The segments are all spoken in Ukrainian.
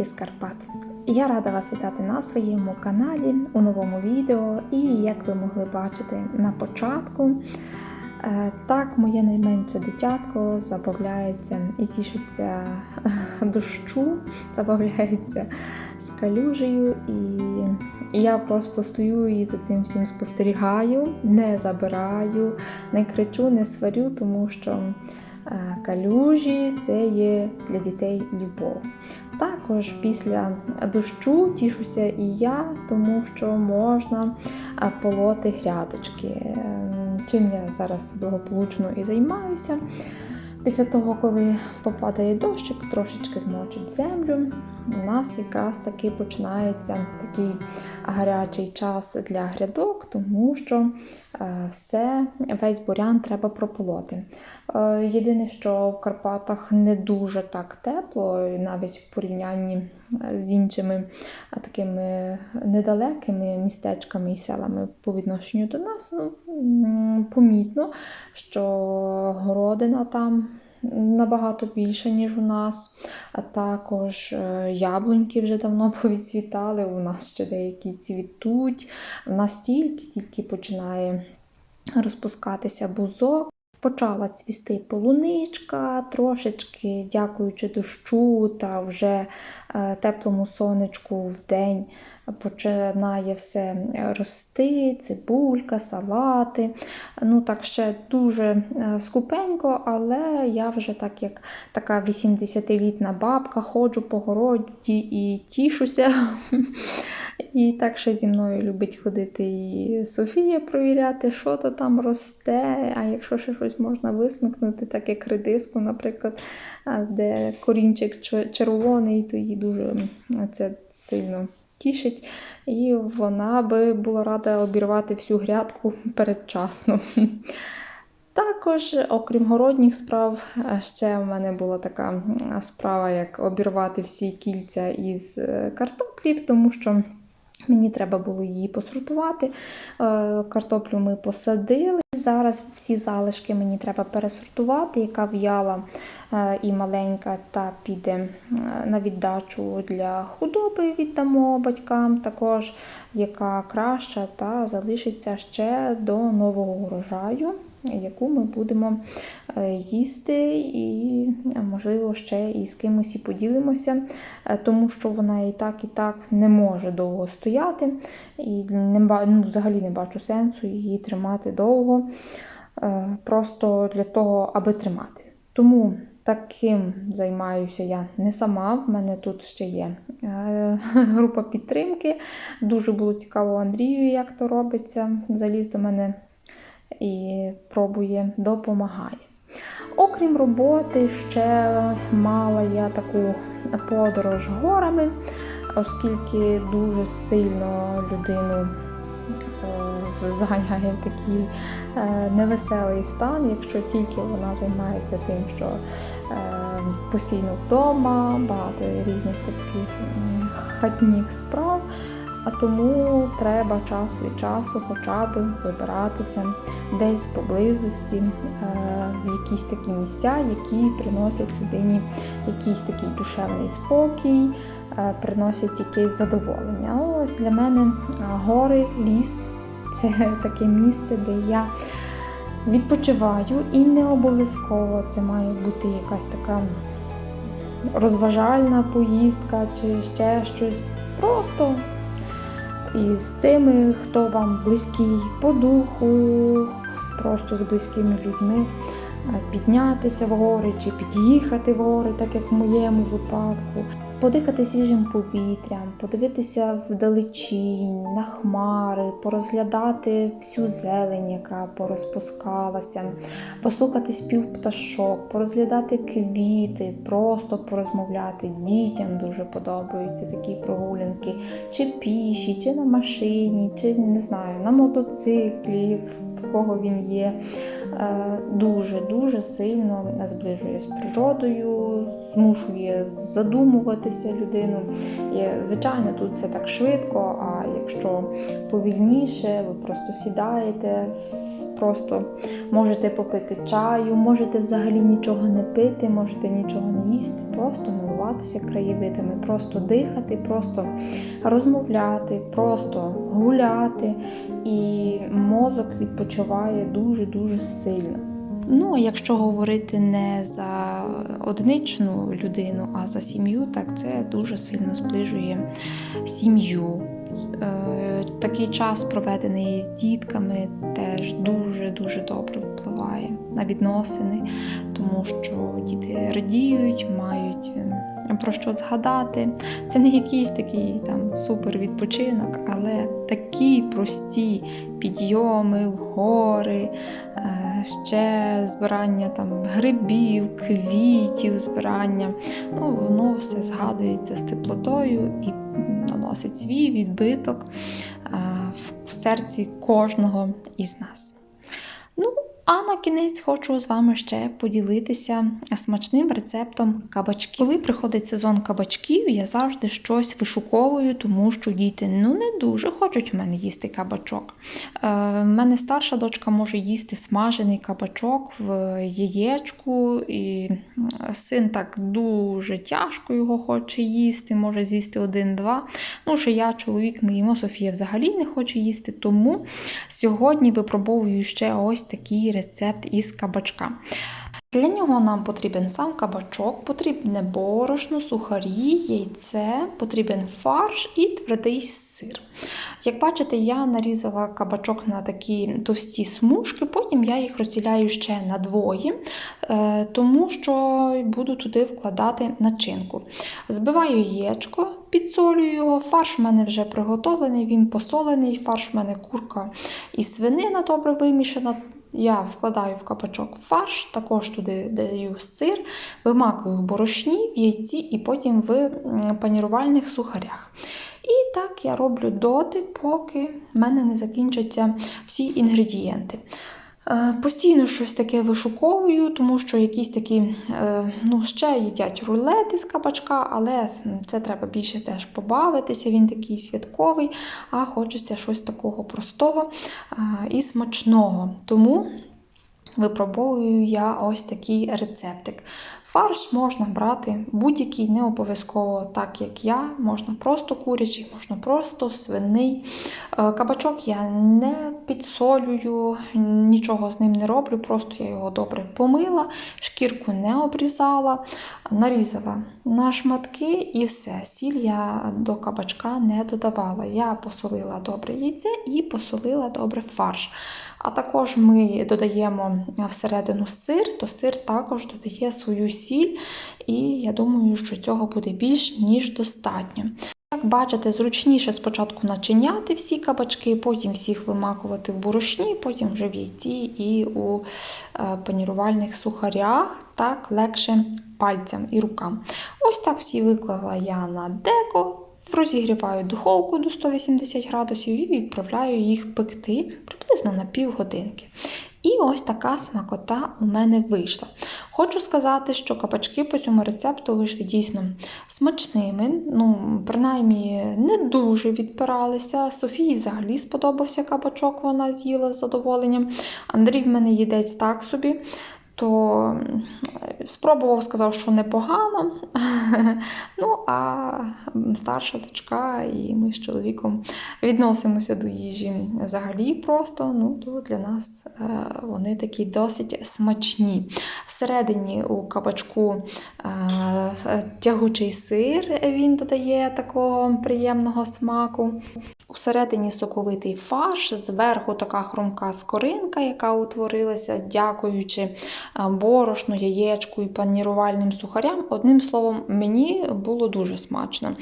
Всім Карпат! Я рада вас вітати на своєму каналі у новому відео. І як ви могли бачити на початку, е, так моє найменше дитятко забавляється і тішиться дощу, забавляється з калюжею. І я просто стою і за цим всім спостерігаю, не забираю, не кричу, не сварю, тому що. Е, Калюжі це є для дітей любов. Також після дощу тішуся і я, тому що можна е, полоти грядочки, Е, чим я зараз благополучно і займаюся. Після того, коли попадає дощик, трошечки змочить землю, у нас якраз таки починається такий гарячий час для грядок, тому що е, все, весь бурян треба прополоти. Е, Єдине, що в Карпатах не дуже так тепло, навіть в порівнянні з іншими такими недалекими містечками і селами по відношенню до нас, ну, помітно, що городина там. Набагато більше, ніж у нас, а також е, яблуньки вже давно повідцвітали. У нас ще деякі цвітуть. У нас тільки-тільки починає розпускатися бузок. Почала цвісти полуничка, трошечки, дякуючи дощу та вже е, теплому сонечку в день починає все рости, цибулька, салати. Ну так ще дуже е, скупенько, але я вже так як така 80-літна бабка, ходжу по городі і тішуся. І так ще зі мною любить ходити і Софія провіряти, що то там росте. А якщо ще щось можна висмикнути, так як редиску, наприклад, де корінчик червоний, то її дуже це сильно тішить. І вона би була рада обірвати всю грядку передчасно. Також, окрім городніх справ, ще в мене була така справа, як обірвати всі кільця із е, картоплі, тому що мені треба було її посортувати. Е, Картоплю ми посадили. Зараз всі залишки мені треба пересортувати, яка в'яла е, і маленька, та піде е, на віддачу для худоби, віддамо батькам, також яка краща та залишиться ще до нового урожаю, яку ми будемо е, їсти, і, е, можливо, ще і з кимось і поділимося, е, тому що вона і так, і так не може довго стояти. І не, ну, взагалі не бачу сенсу її тримати довго, просто для того, аби тримати. Тому таким займаюся я не сама. В мене тут ще є група підтримки. Дуже було цікаво Андрію, як то робиться. Заліз до мене і пробує, допомагає. Окрім роботи, ще мала я таку подорож горами, оскільки дуже сильно людину е, заганяє в такий е, невеселий стан, якщо тільки вона займається тим, що е, постійно вдома, багато різних таких хатніх справ. А тому треба час від часу хоча б вибиратися десь поблизості е, в якісь такі місця, які приносять людині якийсь такий душевний спокій, е, приносять якесь задоволення. Ось для мене е, гори, ліс це таке місце, де я відпочиваю, і не обов'язково це має бути якась така розважальна поїздка чи ще щось. Просто із тими, хто вам близький по духу, просто з близькими людьми е, піднятися в гори чи під'їхати в гори, так як в моєму випадку. Подихати свіжим повітрям, подивитися вдалечінь, на хмари, порозглядати всю зелень, яка порозпускалася, послухати спів пташок, порозглядати квіти, просто порозмовляти. Дітям дуже подобаються такі прогулянки, чи піші, чи на машині, чи не знаю, на мотоциклі, в кого він є. Дуже-дуже сильно зближує з природою, змушує задумуватися людину. І, звичайно, тут все так швидко, а якщо повільніше, ви просто сідаєте просто можете попити чаю, можете взагалі нічого не пити, можете нічого не їсти, просто милуватися краєвидами, просто дихати, просто розмовляти, просто гуляти, і мозок відпочиває дуже-дуже сильно. Ну, якщо говорити не за одиничну людину, а за сім'ю, так це дуже сильно зближує сім'ю. Е, Такий час, проведений з дітками, теж дуже-дуже добре впливає на відносини, тому що діти радіють, мають е, про що згадати. Це не якийсь такий там супер відпочинок, але такі прості підйоми в гори, е, ще збирання там грибів, квітів, збирання. Ну, воно все згадується з теплотою і наносить свій відбиток е, в- серці кожного із нас. Ну, а на кінець хочу з вами ще поділитися смачним рецептом кабачків. Коли приходить сезон кабачків, я завжди щось вишуковую, тому що діти ну не дуже хочуть в мене їсти кабачок. Е, в мене старша дочка може їсти смажений кабачок в яєчку, і син так дуже тяжко його хоче їсти, може з'їсти один-два. Ну, що я, чоловік, ми їмо, Софія взагалі не хоче їсти, тому сьогодні випробовую ще ось такий рецепт із кабачка. Для нього нам потрібен сам кабачок, потрібне борошно, сухарі, яйце, потрібен фарш і твердий сир. Як бачите, я нарізала кабачок на такі товсті смужки, потім я їх розділяю ще на двоє, е, тому що буду туди вкладати начинку. Збиваю яєчко, підсолюю його, фарш в мене вже приготовлений, він посолений, фарш в мене курка і свинина добре вимішана. Я вкладаю в капачок фарш, також туди даю сир, вимакую в борошні, в яйці і потім в панірувальних сухарях. І так я роблю доти, поки в мене не закінчаться всі інгредієнти. Е, Постійно щось таке вишуковую, тому що якісь такі, е, ну, ще їдять рулети з кабачка, але це треба більше теж побавитися, він такий святковий, а хочеться щось такого простого е, і смачного. Тому випробовую я ось такий рецептик. Фарш можна брати будь-який, не обов'язково так, як я. Можна просто курячий, можна просто свиний. Е, Кабачок я не підсолюю, нічого з ним не роблю, просто я його добре помила, шкірку не обрізала, нарізала на шматки і все. Сіль я до кабачка не додавала. Я посолила добре яйце і посолила добре фарш. А також ми додаємо всередину сир, то сир також додає свою сіль, і я думаю, що цього буде більш ніж достатньо. Як бачите, зручніше спочатку начиняти всі кабачки, потім всіх вимакувати в борошні, потім вже в яйці і у е, панірувальних сухарях, так легше пальцям і рукам. Ось так всі виклала я на деко. Розігріваю духовку до 180 градусів і відправляю їх пекти приблизно на півгодинки. І ось така смакота у мене вийшла. Хочу сказати, що кабачки по цьому рецепту вийшли дійсно смачними. Ну, принаймні, не дуже відпиралися. Софії взагалі сподобався кабачок, вона з'їла з задоволенням. Андрій в мене їдець так собі. То спробував, сказав, що непогано. Ну, а старша дочка і ми з чоловіком відносимося до їжі взагалі просто. Ну, то для нас е, вони такі досить смачні. Всередині у кабачку е, тягучий сир він додає такого приємного смаку. Усередині соковитий фарш, зверху така хрумка скоринка, яка утворилася, дякуючи е, борошну, яєчку і панірувальним сухарям. Одним словом, мені було дуже смачно.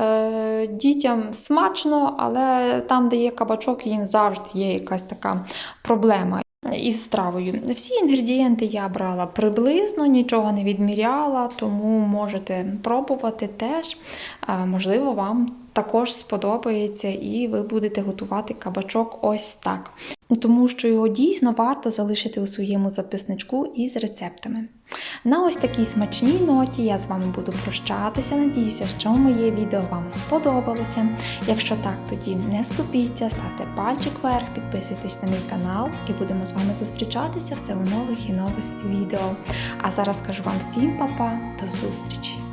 Е, Дітям смачно, але там, де є кабачок, їм завжди є якась така проблема. Із стравою. Всі інгредієнти я брала приблизно, нічого не відміряла, тому можете пробувати теж. Е, Можливо, вам також сподобається і ви будете готувати кабачок ось так. тому що його дійсно варто залишити у своєму записничку із рецептами. На ось такій смачній ноті я з вами буду прощатися. Надіюся, що моє відео вам сподобалося. Якщо так, тоді не скупіться, ставте пальчик вверх, підписуйтесь на мій канал і будемо з вами зустрічатися все у нових і нових відео. А зараз кажу вам всім па-па, до зустрічі!